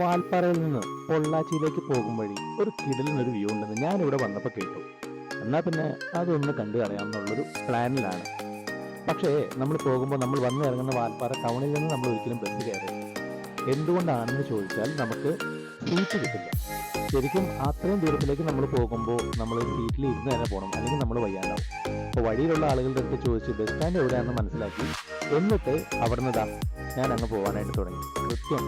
വാൽപ്പാറയിൽ നിന്ന് പൊള്ളാച്ചിയിലേക്ക് പോകും വഴി ഒരു കിടലിനൊരു വ്യൂ ഉണ്ടെന്ന് ഞാനിവിടെ വന്നപ്പോൾ കേട്ടു. എന്നാൽ പിന്നെ അതൊന്ന് കണ്ടു കളയാമെന്നുള്ളൊരു പ്ലാനിലാണ് പക്ഷേ നമ്മൾ പോകുമ്പോൾ നമ്മൾ വന്ന് ഇറങ്ങുന്ന വാൽപ്പാറ ടൗണിൽ നിന്ന് നമ്മൾ ഒരിക്കലും ബസ് കയറി എന്തുകൊണ്ടാണെന്ന് ചോദിച്ചാൽ നമുക്ക് സീറ്റ് കിട്ടില്ല. ശരിക്കും അത്രയും ദൂരത്തിലേക്ക് നമ്മൾ പോകുമ്പോൾ നമ്മൾ സീറ്റിൽ ഇരുന്ന് തന്നെ പോകണം അല്ലെങ്കിൽ നമ്മൾ വയ്യാണ്ടാവും അപ്പോൾ വഴിയിലുള്ള ആളുകളുടെ അടുത്ത് ചോദിച്ച് ബസ് സ്റ്റാൻഡ് എവിടെയാണെന്ന് മനസ്സിലാക്കി? എന്നിട്ട് അവിടെ നിന്ന് ഞാൻ അങ്ങ് പോകാനായിട്ട് തുടങ്ങി. കൃത്യം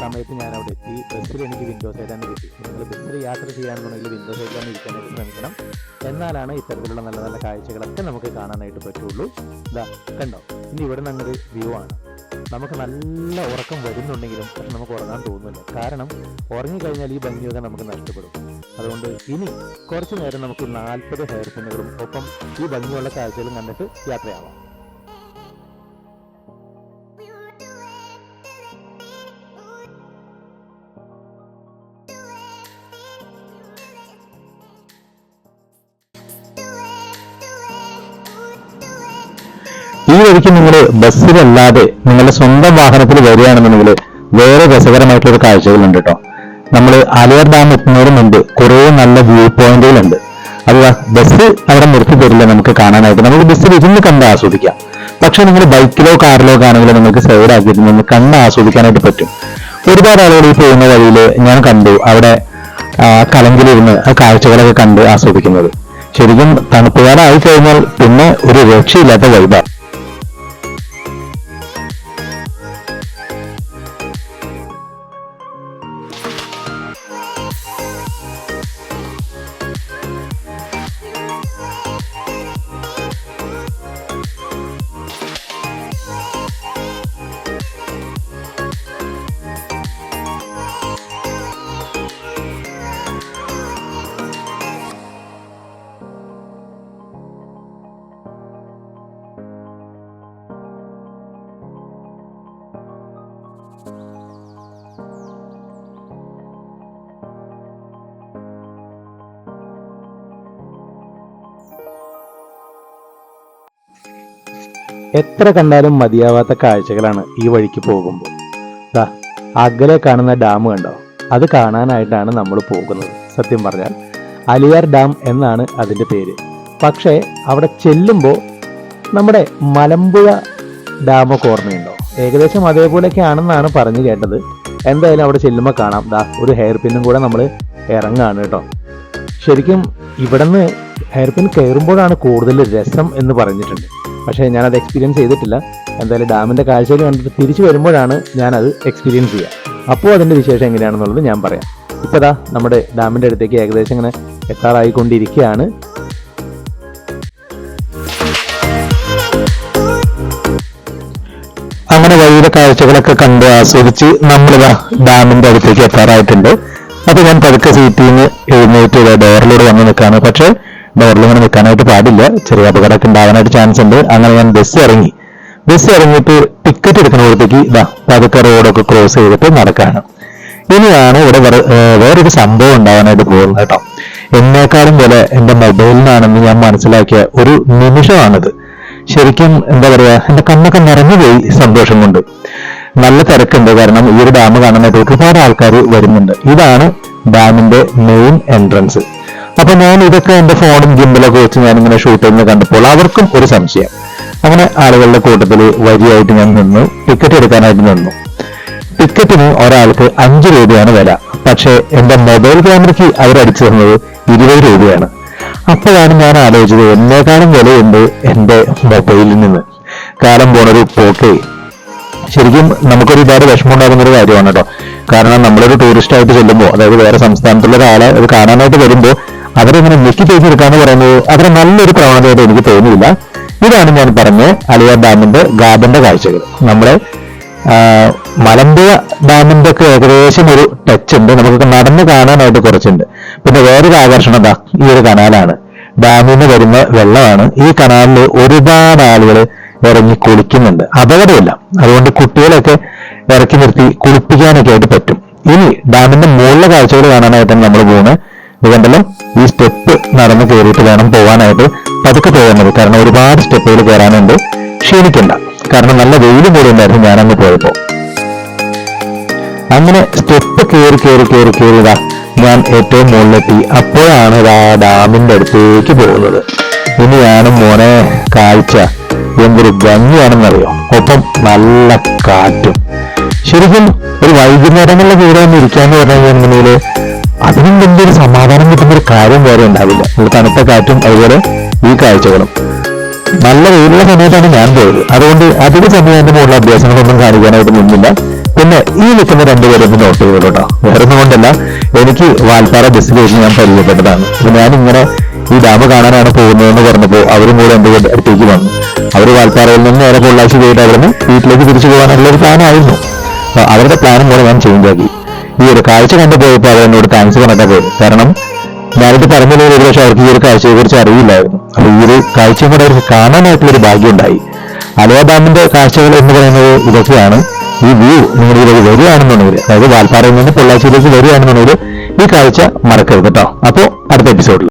സമയത്ത് ഞാൻ അവിടെ എത്തി ബസ്സിൽ എനിക്ക് വിൻഡോ സൈഡാണ് കിട്ടി. നിങ്ങൾ ബസ്സിൽ യാത്ര ചെയ്യാനുണ്ടെങ്കിൽ വിൻഡോ സൈഡിലാണ് ഇരിക്കാനായിട്ട് ശ്രമിക്കണം. എന്നാലാണ് ഇത്തരത്തിലുള്ള നല്ല നല്ല കാഴ്ചകളൊക്കെ നമുക്ക് കാണാനായിട്ട് പറ്റുള്ളൂ. ഇതാ കണ്ടോ? ഇനി ഇവിടെ നിന്ന് അങ്ങൊരു വ്യൂ ആണ്. നമുക്ക് നല്ല ഉറക്കം വരുന്നുണ്ടെങ്കിലും പക്ഷെ നമുക്ക് ഉറങ്ങാൻ തോന്നുന്നില്ല. കാരണം ഉറങ്ങിക്കഴിഞ്ഞാൽ ഈ ഭംഗിയൊക്കെ നമുക്ക് നഷ്ടപ്പെടും. അതുകൊണ്ട് ഇനി കുറച്ചു നേരം നമുക്ക് നാൽപ്പത് ഹെയർ പിന്നുകളും ഒപ്പം ഈ ഭംഗിയുള്ള കാഴ്ചകളും കണ്ടിട്ട് യാത്രയാവാം. വഴിക്ക് നിങ്ങൾ ബസ്സിലല്ലാതെ നിങ്ങളുടെ സ്വന്തം വാഹനത്തിൽ വരികയാണെന്നുണ്ടെങ്കിൽ വേറെ രസകരമായിട്ടുള്ള ഒരു കാഴ്ചകളുണ്ട് കേട്ടോ. നമ്മൾ ആലിയാർ ഡാം എത്തുന്നതിന് മുമ്പ് കുറേ നല്ല വ്യൂ പോയിന്റുകളുണ്ട്. അത് ബസ് അവിടെ നിർത്തി തരില്ല നമുക്ക് കാണാനായിട്ട്. നമുക്ക് ബസ്സിൽ ഇരുന്ന് കണ്ട് ആസ്വദിക്കാം. പക്ഷെ നിങ്ങൾ ബൈക്കിലോ കാറിലോ ആണെങ്കിൽ നിങ്ങൾക്ക് സൈഡ് ആക്കിയിട്ട് നിന്ന് കണ്ണ് ആസ്വദിക്കാനായിട്ട് പറ്റും. ഒരുപാട് ആളുകൾ ഈ പോകുന്ന വഴിയിൽ ഞാൻ കണ്ടു. അവിടെ കലങ്കിലിരുന്ന് ആ കാഴ്ചകളൊക്കെ കണ്ട് ആസ്വദിക്കുന്നത്. ശരിക്കും തണുപ്പുകാലായി കഴിഞ്ഞാൽ പിന്നെ ഒരു രക്ഷയില്ലാത്ത വൈബാണ് എത്ര കണ്ടാലും മതിയാവാത്ത കാഴ്ചകളാണ് ഈ വഴിക്ക് പോകുമ്പോൾ. ദാ അകലെ കാണുന്ന ഡാം കണ്ടോ? അത് കാണാനായിട്ടാണ് നമ്മൾ പോകുന്നത് സത്യം പറഞ്ഞാൽ. അലിയാർ ഡാം എന്നാണ് അതിന്റെ പേര്. പക്ഷേ അവിടെ ചെല്ലുമ്പോൾ നമ്മുടെ മലമ്പുഴ ഡാമൊക്കെ ഓർമ്മയുണ്ടോ? ഏകദേശം അതേപോലെയൊക്കെ ആണെന്നാണ് പറഞ്ഞു കേട്ടത്. എന്തായാലും അവിടെ ചെല്ലുമ്പോൾ കാണാം. ദാ ഒരു ഹെയർ പിന്നും കൂടെ നമ്മൾ ഇറങ്ങാണ് കേട്ടോ. ശരിക്കും ഇവിടുന്ന് ഹെയർ പിൻ കയറുമ്പോഴാണ് കൂടുതൽ രസം എന്ന് പറഞ്ഞിട്ടുണ്ട്. പക്ഷേ ഞാനത് എക്സ്പീരിയൻസ് ചെയ്തിട്ടില്ല. എന്തായാലും ഡാമിന്റെ കാഴ്ചയിൽ കണ്ടിട്ട് തിരിച്ചു വരുമ്പോഴാണ് ഞാനത് എക്സ്പീരിയൻസ് ചെയ്യുക അപ്പോൾ അതിന്റെ വിശേഷം എങ്ങനെയാണെന്നുള്ളത് ഞാൻ പറയാം. ഇപ്പോൾ ദാ നമ്മുടെ ഡാമിന്റെ അടുത്തേക്ക് ഏകദേശം ഇങ്ങനെ എത്താറായിക്കൊണ്ടിരിക്കുകയാണ്. അങ്ങനെ വഴിയിലെ കാഴ്ചകളൊക്കെ കണ്ട് ആസ്വദിച്ച് നമ്മളിതാ ഡാമിന്റെ അടുത്തേക്ക് എത്താറായിട്ടുണ്ട്. അപ്പൊ ഞാൻ പതുക്കെ സീറ്റിൽ നിന്ന് എഴുന്നേറ്റ് ഡോറിലൂടെ വന്ന് നിൽക്കുകയാണ്. പക്ഷെ ഡോറിൽ ഇങ്ങനെ നിൽക്കാനായിട്ട് പാടില്ല. ചെറിയ അപകടമൊക്കെ ഉണ്ടാകാനായിട്ട് ചാൻസ് ഉണ്ട്. അങ്ങനെ ഞാൻ ബസ് ഇറങ്ങി. ബസ് ഇറങ്ങിയിട്ട് ടിക്കറ്റ് എടുക്കുന്നിടത്തേക്ക് ഇതാ പതുക്കെ റോഡൊക്കെ ക്രോസ് ചെയ്തിട്ട് നടക്കാണ്. ഇനിയാണ് ഇവിടെ വേറൊരു സംഭവം ഉണ്ടാകാനായിട്ട് പോകുന്നത് കേട്ടോ. എന്നേക്കാളും പോലെ എന്റെ മൊബൈലിനാണെന്ന് ഞാൻ മനസ്സിലാക്കിയ ഒരു നിമിഷമാണിത്. ശരിക്കും എന്താ പറയുക എന്റെ കണ്ണൊക്കെ നിറഞ്ഞുപോയി സന്തോഷം കൊണ്ട്. നല്ല തിരക്കുണ്ട്. കാരണം ഈ ഒരു ഡാം കാണാനായിട്ട് ഒരുപാട് ആൾക്കാർ വരുന്നുണ്ട്. ഇതാണ് ഡാമിന്റെ മെയിൻ എൻട്രൻസ് അപ്പൊ ഞാൻ ഇതൊക്കെ എന്റെ ഫോണും ഗിമ്പിലൊക്കെ വെച്ച് ഞാൻ ഇങ്ങനെ ഷൂട്ട് ചെയ്യുന്നത് കണ്ടപ്പോൾ അവർക്കും ഒരു സംശയം. അങ്ങനെ ആളുകളുടെ കൂട്ടത്തിൽ വരിയായിട്ട് ഞാൻ നിന്നു. ടിക്കറ്റ് എടുക്കാനായിട്ട് നിന്നു. ടിക്കറ്റിന് ഒരാൾക്ക് അഞ്ച് രൂപയാണ് വില. പക്ഷേ എന്റെ മൊബൈൽ ക്യാമറയ്ക്ക് അവരടിച്ചു തന്നത് ഇരുപത് രൂപയാണ്. അപ്പോഴാണ് ഞാൻ ആലോചിച്ചത് എന്നേക്കാളും വിലയുണ്ട് എന്റെ മൊബൈലിൽ നിന്ന്. കാലം പോണൊരു പോക്കേ. ശരിക്കും നമുക്കൊരു ഒരുപാട് വിഷമം ഉണ്ടാകുന്ന ഒരു കാര്യമാണ് കേട്ടോ. കാരണം നമ്മളൊരു ടൂറിസ്റ്റ് ആയിട്ട് ചെല്ലുമ്പോൾ അതായത് വേറെ സംസ്ഥാനത്തുള്ള ഒരാളെ അത് കാണാനായിട്ട് വരുമ്പോൾ അവരെങ്ങനെ ഞെക്കിത്തേച്ചെടുക്കാന്ന് പറയുന്നത് അത്ര നല്ലൊരു പ്രവണതയായിട്ട് എനിക്ക് തോന്നിയില്ല. ഇതാണ് ഞാൻ പറഞ്ഞ അലിയ ഡാമിന്റെ ഗാർഡന്റെ കാഴ്ചകൾ. നമ്മുടെ മലമ്പുഴ ഡാമിന്റെ ഒക്കെ ഏകദേശം ഒരു ടച്ച് ഉണ്ട്. നമുക്ക് നടന്ന് കാണാനായിട്ട് കുറച്ചുണ്ട്. പിന്നെ വേറൊരു ആകർഷണം എന്താ ഈ ഒരു കനാലാണ്. ഡാമിൽ നിന്ന് വരുന്ന വെള്ളമാണ്. ഈ കനാലിൽ ഒരുപാട് ആളുകൾ ഇറങ്ങി കുളിക്കുന്നുണ്ട്. അപകടമില്ല. അതുകൊണ്ട് കുട്ടികളൊക്കെ ഇറക്കി നിർത്തി കുളിപ്പിക്കാനൊക്കെ ആയിട്ട് പറ്റും. ഇനി ഡാമിന്റെ മുകളിലെ കാഴ്ചകൾ കാണാനായിട്ടാണ് നമ്മൾ പോകുന്നത്. ഇത് കണ്ടല്ലോ ഈ സ്റ്റെപ്പ് നടന്ന് കയറിയിട്ട് വേണം പോകാനായിട്ട് പതുക്കെ പോകുന്നത് കാരണം ഒരുപാട് സ്റ്റെപ്പുകൾ കയറാനുണ്ട് ക്ഷീണിക്കണ്ട. കാരണം നല്ല വെയിലും കൂടെ ഉണ്ടായിരുന്നു ഞാനങ്ങ് പോയപ്പോ. അങ്ങനെ സ്റ്റെപ്പ് കയറി കയറി കയറി കയറിയതാ ഞാൻ ഏറ്റവും മുകളിലെത്തി. അപ്പോഴാണ് ആ ഡാമിന്റെ അടുത്തേക്ക് പോകുന്നത്. ഇനിയാണ് മോനെ കാഴ്ച. എന്തൊരു ഭംഗിയാണെന്നറിയോ? ഒപ്പം നല്ല കാറ്റും. ശരിക്കും ഒരു വൈകുന്നേരങ്ങളിലെ ഒന്ന് ഇരിക്കാന്ന് പറഞ്ഞു കഴിഞ്ഞിട്ടുണ്ടെങ്കിൽ അതിനും വലിയൊരു സമാധാനം കിട്ടുന്ന ഒരു കാര്യം വേറെ ഉണ്ടാവില്ല. ഒരു തണുത്ത കാറ്റും അതുപോലെ ഈ കാഴ്ചകളും. നല്ല വെയിലുള്ള സമയത്താണ് ഞാൻ പോയത്. അതുകൊണ്ട് അധിക സമയം എന്റെ മുകളിൽ അഭ്യാസങ്ങളൊന്നും കാണിക്കാനായിട്ട് നിന്നില്ല. പിന്നെ ഈ നിൽക്കുന്ന രണ്ടുപേരും നോട്ട് ചെയ്തു കേട്ടോ. വേറെ ഒന്നും കൊണ്ടല്ല. എനിക്ക് വാൽപ്പാറ ബസ്സിൽ വെച്ച് ഞാൻ പരിചയപ്പെട്ടതാണ്. അപ്പൊ ഞാനിങ്ങനെ ഈ ഡാം കാണാനാണ് പോകുന്നതെന്ന് പറഞ്ഞപ്പോൾ അവരും കൂടെ എന്റെ അടുത്തേക്ക് വന്നു. അവർ വാൽപ്പാറയിൽ നിന്ന് നേരെ പൊള്ളാച്ചി പോയിട്ട് അവിടുന്ന് വീട്ടിലേക്ക് തിരിച്ചു പോകാനുള്ള ഒരു പ്ലാനായിരുന്നു അവരുടെ പ്ലാനും കൂടെ ഞാൻ ചേഞ്ച് ആക്കി. ഈ ഒരു കാഴ്ച കണ്ടു അവർ എന്നോട് താങ്ക്സ് പറഞ്ഞത്. കാരണം ഞാനിത് പറഞ്ഞില്ലെങ്കിൽ ഒരുപക്ഷെ അവർക്ക് ഈ ഒരു കാഴ്ചയെ കുറിച്ച് അറിയില്ലായിരുന്നു. അപ്പൊ ഈ ഒരു കാഴ്ചയും കൂടെ അവർക്ക് കാണാനായിട്ടുള്ളൊരു ഒരു ഭാഗ്യം ഉണ്ടായി അലവ ഡാമിന്റെ കാഴ്ചകൾ എന്ന് പറയുന്നത് ഇതൊക്കെയാണ്. ഈ വ്യൂ നിങ്ങളിലേക്ക് വരികയാണെന്നുണ്ടെങ്കിൽ അതായത് വാൽപ്പാറയിൽ നിന്ന് പൊള്ളാച്ചിയിലേക്ക് വരികയാണെന്നുണ്ടെങ്കിൽ ഈ കാഴ്ച മറക്കരുത് കേട്ടോ. അപ്പോൾ അടുത്ത എപ്പിസോഡിൽ